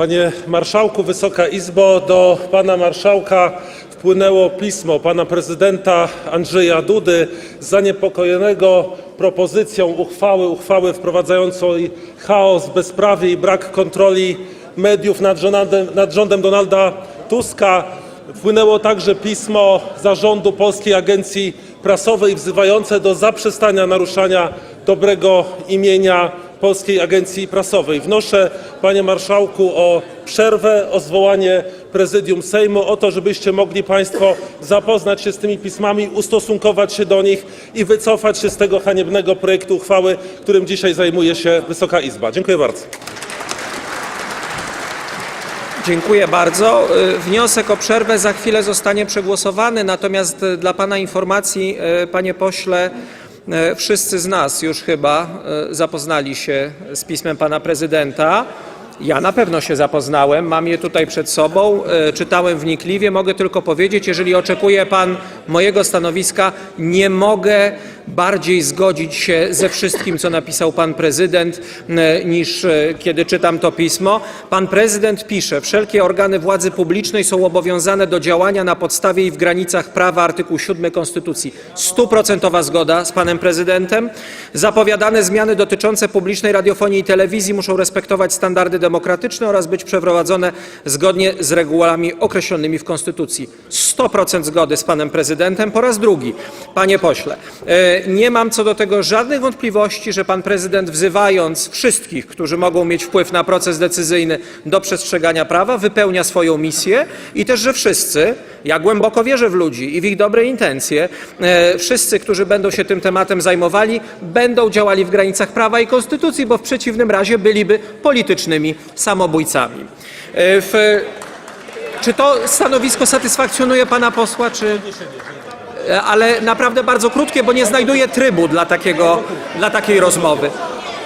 Panie Marszałku, Wysoka Izbo, do Pana Marszałka wpłynęło pismo Pana Prezydenta Andrzeja Dudy zaniepokojonego propozycją uchwały, uchwały wprowadzającej chaos, bezprawie i brak kontroli mediów nad rządem, nad rządem Donalda Tuska. Wpłynęło także pismo Zarządu Polskiej Agencji Prasowej wzywające do zaprzestania naruszania dobrego imienia Polskiej Agencji Prasowej. Wnoszę, panie marszałku, o przerwę, o zwołanie prezydium Sejmu, o to, żebyście mogli państwo zapoznać się z tymi pismami, ustosunkować się do nich i wycofać się z tego haniebnego projektu uchwały, którym dzisiaj zajmuje się Wysoka Izba. Dziękuję bardzo. Dziękuję bardzo. Y, Wniosek o przerwę za chwilę zostanie przegłosowany, natomiast y, dla Pana informacji, y, Panie Pośle, wszyscy z nas już chyba y, zapoznali się z pismem Pana Prezydenta. Ja na pewno się zapoznałem, mam je tutaj przed sobą, y, czytałem wnikliwie. Mogę tylko powiedzieć, jeżeli oczekuje Pan mojego stanowiska, nie mogę bardziej zgodzić się ze wszystkim, co napisał pan prezydent, e, niż e, kiedy czytam to pismo. Pan prezydent pisze: Wszelkie organy władzy publicznej są obowiązane do działania na podstawie i w granicach prawa, artykuł 7 Konstytucji. Stuprocentowa zgoda z panem prezydentem. Zapowiadane zmiany dotyczące publicznej radiofonii i telewizji muszą respektować standardy demokratyczne oraz być przeprowadzone zgodnie z regułami określonymi w Konstytucji. 100% zgody z panem prezydentem po raz drugi. Panie pośle, e, nie mam co do tego żadnych wątpliwości, że pan prezydent wzywając wszystkich, którzy mogą mieć wpływ na proces decyzyjny do przestrzegania prawa, wypełnia swoją misję i też, że wszyscy, ja głęboko wierzę w ludzi i w ich dobre intencje, e, wszyscy, którzy będą się tym tematem zajmowali, będą działali w granicach prawa i konstytucji, bo w przeciwnym razie byliby politycznymi samobójcami. E, W, czy to stanowisko satysfakcjonuje pana posła, czy... Ale naprawdę bardzo krótkie, bo nie znajduję trybu dla, takiego, dla takiej rozmowy.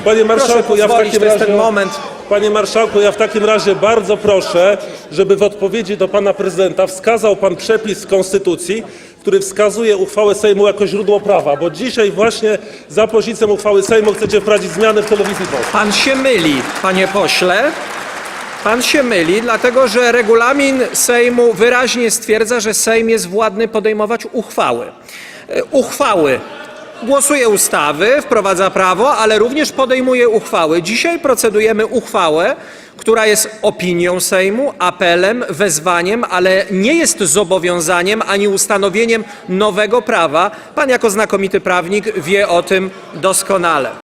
Panie marszałku, ja w takim to jest razie, ten moment. Panie marszałku, ja w takim razie bardzo proszę, żeby w odpowiedzi do pana prezydenta wskazał pan przepis konstytucji, który wskazuje uchwałę Sejmu jako źródło prawa, bo dzisiaj właśnie za pośrednictwem uchwały Sejmu chcecie wprowadzić zmiany w telewizji polskiej. Pan się myli, panie pośle. Pan się myli, dlatego że regulamin Sejmu wyraźnie stwierdza, że Sejm jest władny podejmować uchwały. E, Uchwały. Głosuje ustawy, wprowadza prawo, ale również podejmuje uchwały. Dzisiaj procedujemy uchwałę, która jest opinią Sejmu, apelem, wezwaniem, ale nie jest zobowiązaniem ani ustanowieniem nowego prawa. Pan jako znakomity prawnik wie o tym doskonale.